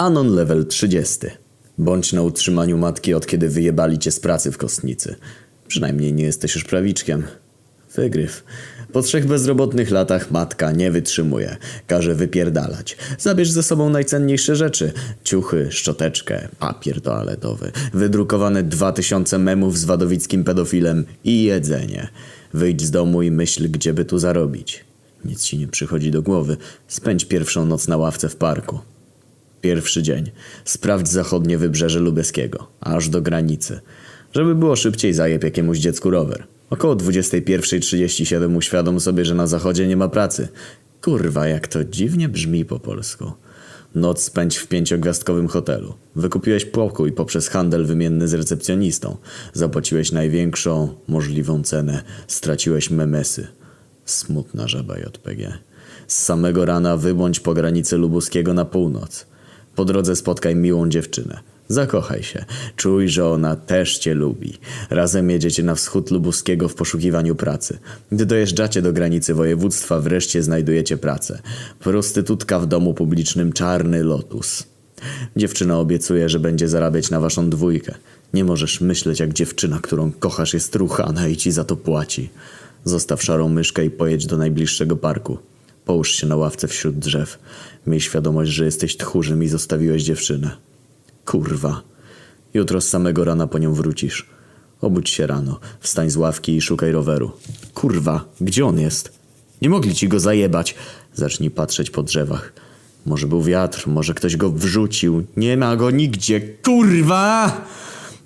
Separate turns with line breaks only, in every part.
Anon level 30. Bądź na utrzymaniu matki od kiedy wyjebali cię z pracy w kostnicy. Przynajmniej nie jesteś już prawiczkiem. Wygryw. Po trzech bezrobotnych latach matka nie wytrzymuje. Każe wypierdalać. Zabierz ze sobą najcenniejsze rzeczy. Ciuchy, szczoteczkę, papier toaletowy, wydrukowane dwa tysiące memów z wadowickim pedofilem i jedzenie. Wyjdź z domu i myśl, gdzie by tu zarobić. Nic ci nie przychodzi do głowy. Spędź pierwszą noc na ławce w parku. Pierwszy dzień. Sprawdź zachodnie wybrzeże Lubelskiego, aż do granicy. Żeby było szybciej, zajeb jakiemuś dziecku rower. Około 21.37 uświadom sobie, że na zachodzie nie ma pracy. Kurwa, jak to dziwnie brzmi po polsku. Noc spędź w pięciogwiazdkowym hotelu. Wykupiłeś pokój poprzez handel wymienny z recepcjonistą. Zapłaciłeś największą możliwą cenę. Straciłeś memesy. Smutna żaba JPG. Z samego rana wybądź po granicy lubuskiego na północ. Po drodze spotkaj miłą dziewczynę. Zakochaj się. Czuj, że ona też cię lubi. Razem jedziecie na wschód lubuskiego w poszukiwaniu pracy. Gdy dojeżdżacie do granicy województwa, wreszcie znajdujecie pracę. Prostytutka w domu publicznym Czarny Lotus. Dziewczyna obiecuje, że będzie zarabiać na waszą dwójkę. Nie możesz myśleć jak dziewczyna, którą kochasz jest ruchana i ci za to płaci. Zostaw szarą myszkę i pojedź do najbliższego parku. Połóż się na ławce wśród drzew. Miej świadomość, że jesteś tchórzem i zostawiłeś dziewczynę. Kurwa. Jutro z samego rana po nią wrócisz. Obudź się rano, wstań z ławki i szukaj roweru. Kurwa, gdzie on jest? Nie mogli ci go zajebać. Zacznij patrzeć po drzewach. Może był wiatr, może ktoś go wrzucił. Nie ma go nigdzie. Kurwa!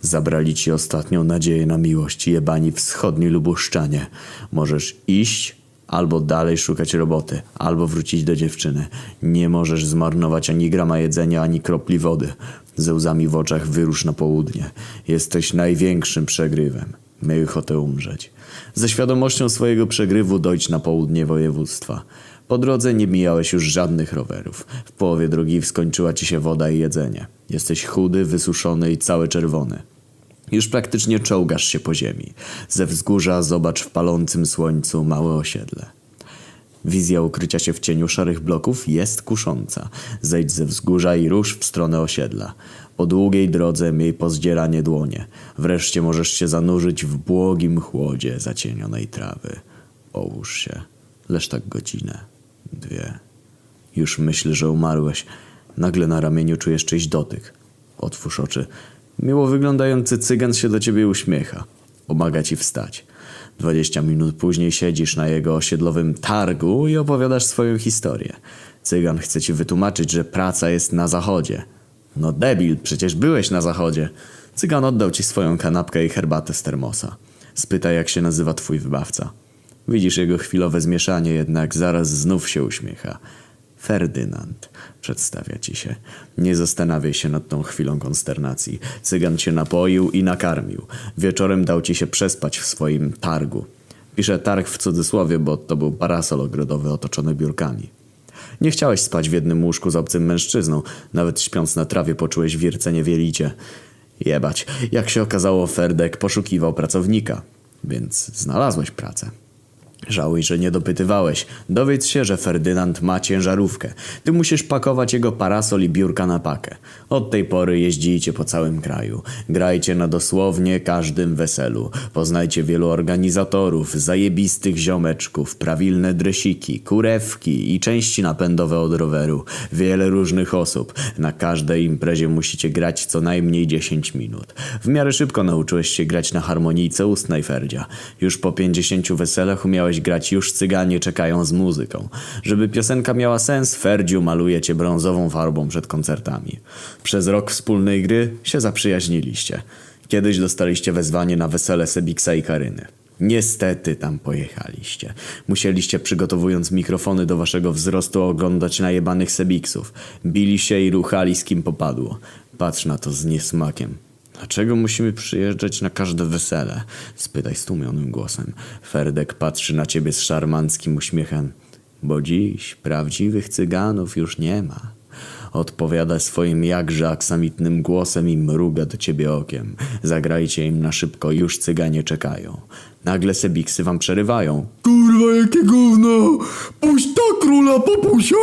Zabrali ci ostatnią nadzieję na miłość, jebani wschodni lubuszczanie. Możesz iść, albo dalej szukać roboty, albo wrócić do dziewczyny. Nie możesz zmarnować ani grama jedzenia, ani kropli wody. Ze łzami w oczach wyrusz na południe. Jesteś największym przegrywem. Miej ochotę umrzeć. Ze świadomością swojego przegrywu dojdź na południe województwa. Po drodze nie mijałeś już żadnych rowerów. W połowie drogi skończyła ci się woda i jedzenie. Jesteś chudy, wysuszony i cały czerwony. Już praktycznie czołgasz się po ziemi. Ze wzgórza zobacz w palącym słońcu małe osiedle. Wizja ukrycia się w cieniu szarych bloków jest kusząca. Zejdź ze wzgórza i rusz w stronę osiedla. Po długiej drodze miej pozdzieranie dłonie. Wreszcie możesz się zanurzyć w błogim chłodzie zacienionej trawy. Połóż się. Leż tak godzinę. Dwie. Już myśl, że umarłeś. Nagle na ramieniu czujesz czyjś dotyk. Otwórz oczy. Miło wyglądający cygan się do ciebie uśmiecha. Pomaga ci wstać. Dwadzieścia minut później siedzisz na jego osiedlowym targu i opowiadasz swoją historię. Cygan chce ci wytłumaczyć, że praca jest na zachodzie. No debil, przecież byłeś na zachodzie. Cygan oddał ci swoją kanapkę i herbatę z termosa. Spyta, jak się nazywa twój wybawca. Widzisz jego chwilowe zmieszanie, jednak zaraz znów się uśmiecha. Ferdynand, przedstawia ci się. Nie zastanawiaj się nad tą chwilą konsternacji. Cygan cię napoił i nakarmił. Wieczorem dał ci się przespać w swoim targu. Piszę targ w cudzysłowie, bo to był parasol ogrodowy otoczony biurkami. Nie chciałeś spać w jednym łóżku z obcym mężczyzną. Nawet śpiąc na trawie poczułeś wiercenie w jelicie. Jebać. Jak się okazało, Ferdek poszukiwał pracownika. Więc znalazłeś pracę. Żałuj, że nie dopytywałeś. Dowiedz się, że Ferdynand ma ciężarówkę. Ty musisz pakować jego parasol i biurka na pakę. Od tej pory jeździcie po całym kraju. Grajcie na dosłownie każdym weselu. Poznajcie wielu organizatorów, zajebistych ziomeczków, prawilne dresiki, kurewki i części napędowe od roweru. Wiele różnych osób. Na każdej imprezie musicie grać co najmniej 10 minut. W miarę szybko nauczyłeś się grać na harmonijce ustnej Ferdzia. Już po 50 weselach umiałeś grać Już cyganie czekają z muzyką. Żeby piosenka miała sens, Ferdziu maluje cię brązową farbą przed koncertami. Przez rok wspólnej gry się zaprzyjaźniliście. Kiedyś dostaliście wezwanie na wesele Sebiksa i Karyny. Niestety tam pojechaliście. Musieliście przygotowując mikrofony do waszego wzrostu oglądać najebanych Sebiksów. Bili się i ruchali z kim popadło. Patrz na to z niesmakiem. Dlaczego musimy przyjeżdżać na każde wesele? Spytaj stłumionym głosem. Ferdek patrzy na ciebie z szarmanckim uśmiechem. Bo dziś prawdziwych cyganów już nie ma. Odpowiada swoim jakże aksamitnym głosem i mruga do ciebie okiem. Zagrajcie im na szybko, już cyganie czekają. Nagle sebiksy wam przerywają.
Kurwa, jakie gówno! Puść to króla popusia!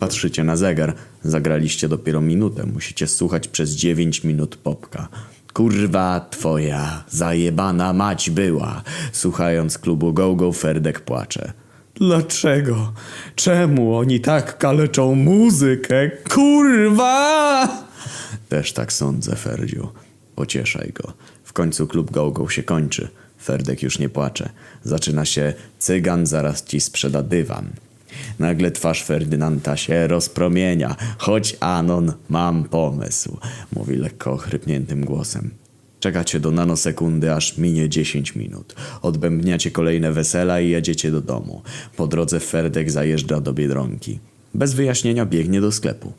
Patrzycie na zegar. Zagraliście dopiero minutę. Musicie słuchać przez 9 minut popka. Kurwa twoja zajebana mać była. Słuchając klubu Go Go Ferdek płacze. Dlaczego? Czemu oni tak kaleczą muzykę? Kurwa! Też tak sądzę, Ferdziu. Pocieszaj go. W końcu klub Go Go się kończy. Ferdek już nie płacze. Zaczyna się cygan zaraz ci sprzeda dywan. Nagle twarz Ferdynanda się rozpromienia. Chodź, Anon, mam pomysł. Mówi lekko ochrypniętym głosem. Czekacie do nanosekundy, aż minie 10 minut. Odbębniacie kolejne wesela i jedziecie do domu. Po drodze Ferdek zajeżdża do Biedronki. Bez wyjaśnienia biegnie do sklepu.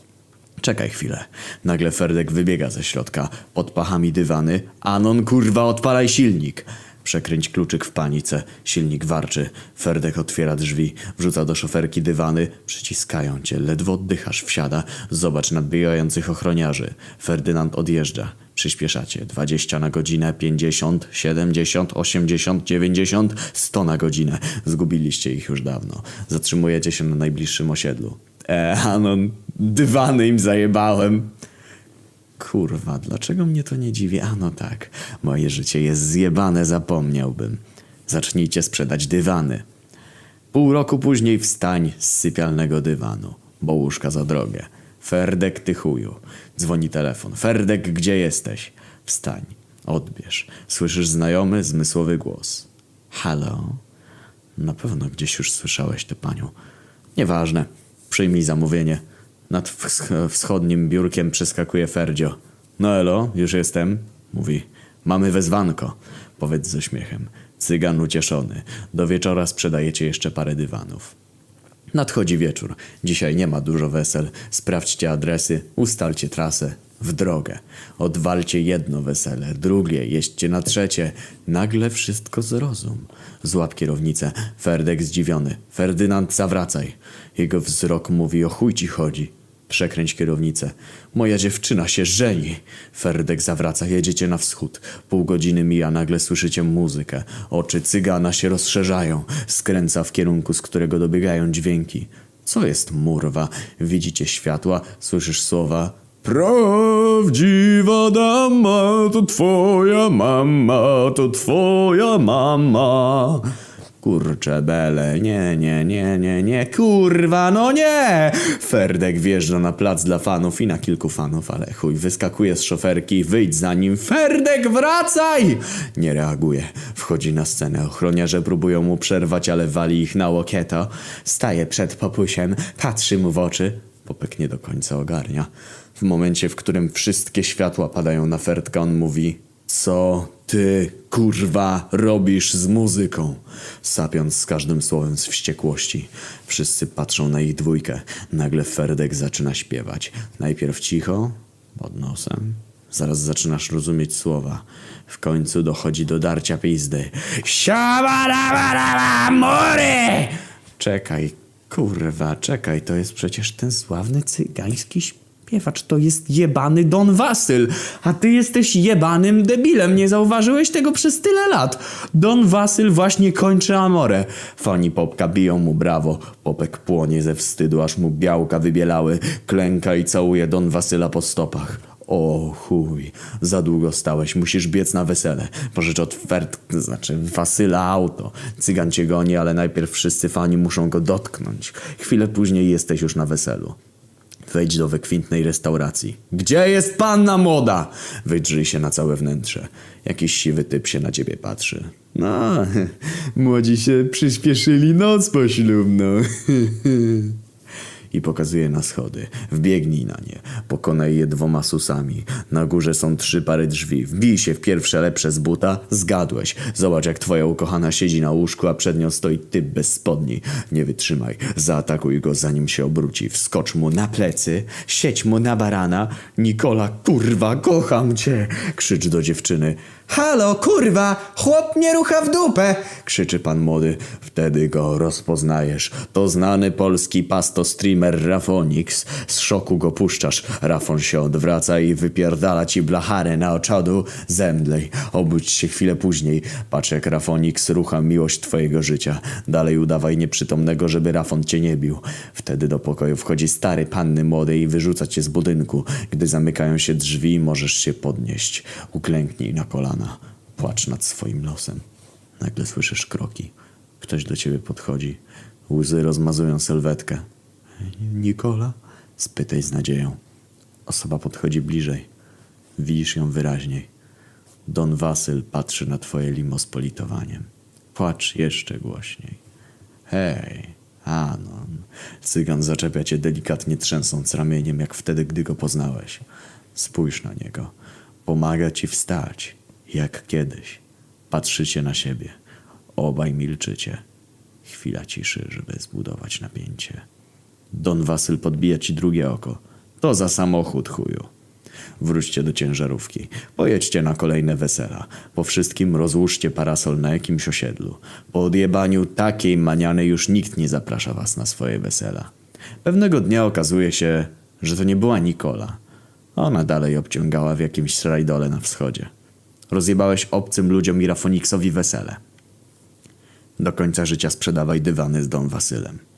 Czekaj chwilę. Nagle Ferdek wybiega ze środka. Pod pachami dywany. Anon kurwa odpalaj silnik. Przekręć kluczyk w panice. Silnik warczy. Ferdek otwiera drzwi. Wrzuca do szoferki dywany. Przyciskają cię. Ledwo oddychasz. Wsiada. Zobacz nadbijających ochroniarzy. Ferdynand odjeżdża. Przyspieszacie. 20 na godzinę, 50, 70, 80, 90, 100 na godzinę. Zgubiliście ich już dawno. Zatrzymujecie się na najbliższym osiedlu. E, Anon, dywany im zajebałem. Kurwa, dlaczego mnie to nie dziwi? A no tak, moje życie jest zjebane, zapomniałbym. Zacznijcie sprzedać dywany. Pół roku później wstań z sypialnego dywanu, bo łóżka za drogie. Ferdek, ty chuju. Dzwoni telefon. Ferdek, gdzie jesteś? Wstań, odbierz. Słyszysz znajomy, zmysłowy głos. Halo? Na pewno gdzieś już słyszałeś tę panią. Nieważne. Przyjmij zamówienie. Nad wsch- wschodnim biurkiem przeskakuje Ferdzio. No elo, już jestem. Mówi. Mamy wezwanko. Powiedz z uśmiechem. Cygan ucieszony. Do wieczora sprzedajecie jeszcze parę dywanów. Nadchodzi wieczór. Dzisiaj nie ma dużo wesel. Sprawdźcie adresy, ustalcie trasę. W drogę. Odwalcie jedno wesele, drugie, jeźdźcie na trzecie. Nagle wszystko zrozum. Złap kierownicę. Ferdek zdziwiony. Ferdynand, zawracaj. Jego wzrok mówi, o chuj ci chodzi. Przekręć kierownicę. Moja dziewczyna się żeni. Ferdek zawraca, jedziecie na wschód. Pół godziny mija, nagle słyszycie muzykę. Oczy cygana się rozszerzają. Skręca w kierunku, z którego dobiegają dźwięki. Co jest murwa? Widzicie światła, słyszysz słowa. Prawdziwa dama, to twoja mama, to twoja mama. Kurcze bele, nie, nie, nie, nie, nie, kurwa, no nie! Ferdek wjeżdża na plac dla fanów i na kilku fanów, ale chuj, wyskakuje z szoferki, wyjdź za nim, Ferdek, wracaj! Nie reaguje, wchodzi na scenę, ochroniarze próbują mu przerwać, ale wali ich na łokieto. Staje przed popusiem, patrzy mu w oczy, Popek nie do końca ogarnia. W momencie, w którym wszystkie światła padają na Ferdka, on mówi Co ty, kurwa, robisz z muzyką? Sapiąc z każdym słowem z wściekłości. Wszyscy patrzą na ich dwójkę. Nagle Ferdek zaczyna śpiewać. Najpierw cicho, pod nosem. Zaraz zaczynasz rozumieć słowa. W końcu dochodzi do darcia pizdy. Siabadabadaba, mury! Czekaj, kurwa, czekaj, to jest przecież ten sławny cygański śpiewacz. To jest jebany Don Wasyl, a ty jesteś jebanym debilem. Nie zauważyłeś tego przez tyle lat. Don Wasyl właśnie kończy Amore. Fani Popka biją mu brawo. Popek płonie ze wstydu, aż mu białka wybielały. Klęka i całuje Don Wasyla po stopach. O chuj, za długo stałeś, musisz biec na wesele. Pożycz od Fert, znaczy Wasyla auto. Cygan cię goni, ale najpierw wszyscy fani muszą go dotknąć. Chwilę później jesteś już na weselu. Wejdź do wykwintnej restauracji. Gdzie jest panna młoda? Wydrzyj się na całe wnętrze. Jakiś siwy typ się na ciebie patrzy. No, młodzi się przyspieszyli noc poślubną. I pokazuje na schody. Wbiegnij na nie. Pokonaj je dwoma susami. Na górze są trzy pary drzwi. Wbij się w pierwsze lepsze z buta. Zgadłeś. Zobacz jak twoja ukochana siedzi na łóżku, a przed nią stoi typ bez spodni. Nie wytrzymaj. Zaatakuj go zanim się obróci. Wskocz mu na plecy. Sieć mu na barana. Nikola, kurwa, kocham cię. Krzycz do dziewczyny.
Halo, kurwa! Chłop mnie rucha w dupę!
Krzyczy pan młody. Wtedy go rozpoznajesz. To znany polski pasto streamer Rafonix. Z szoku go puszczasz. Rafon się odwraca i wypierdala ci blacharę na oczodu. Zemdlej. Obudź się chwilę później. Patrz jak Rafonix rucha miłość twojego życia. Dalej udawaj nieprzytomnego, żeby Rafon cię nie bił. Wtedy do pokoju wchodzi stary panny młodej i wyrzuca cię z budynku. Gdy zamykają się drzwi, możesz się podnieść. Uklęknij na kolana. Płacz nad swoim losem. Nagle słyszysz kroki. Ktoś do ciebie podchodzi. Łzy rozmazują sylwetkę. Nikola? Spytaj z nadzieją. Osoba podchodzi bliżej. Widzisz ją wyraźniej. Don Wasyl patrzy na twoje limo z politowaniem. Płacz jeszcze głośniej. Hej, Anon. Cygan zaczepia cię delikatnie trzęsąc ramieniem, jak wtedy, gdy go poznałeś. Spójrz na niego. Pomaga ci wstać, jak kiedyś. Patrzycie na siebie. Obaj milczycie. Chwila ciszy, żeby zbudować napięcie. Don Wasyl podbija ci drugie oko. To za samochód, chuju. Wróćcie do ciężarówki. Pojedźcie na kolejne wesela. Po wszystkim rozłóżcie parasol na jakimś osiedlu. Po odjebaniu takiej maniany już nikt nie zaprasza was na swoje wesela. Pewnego dnia okazuje się, że to nie była Nikola. Ona dalej obciągała w jakimś srajdole na wschodzie. Rozjebałeś obcym ludziom i Rafoniksowi wesele. Do końca życia sprzedawaj dywany z Don Wasylem.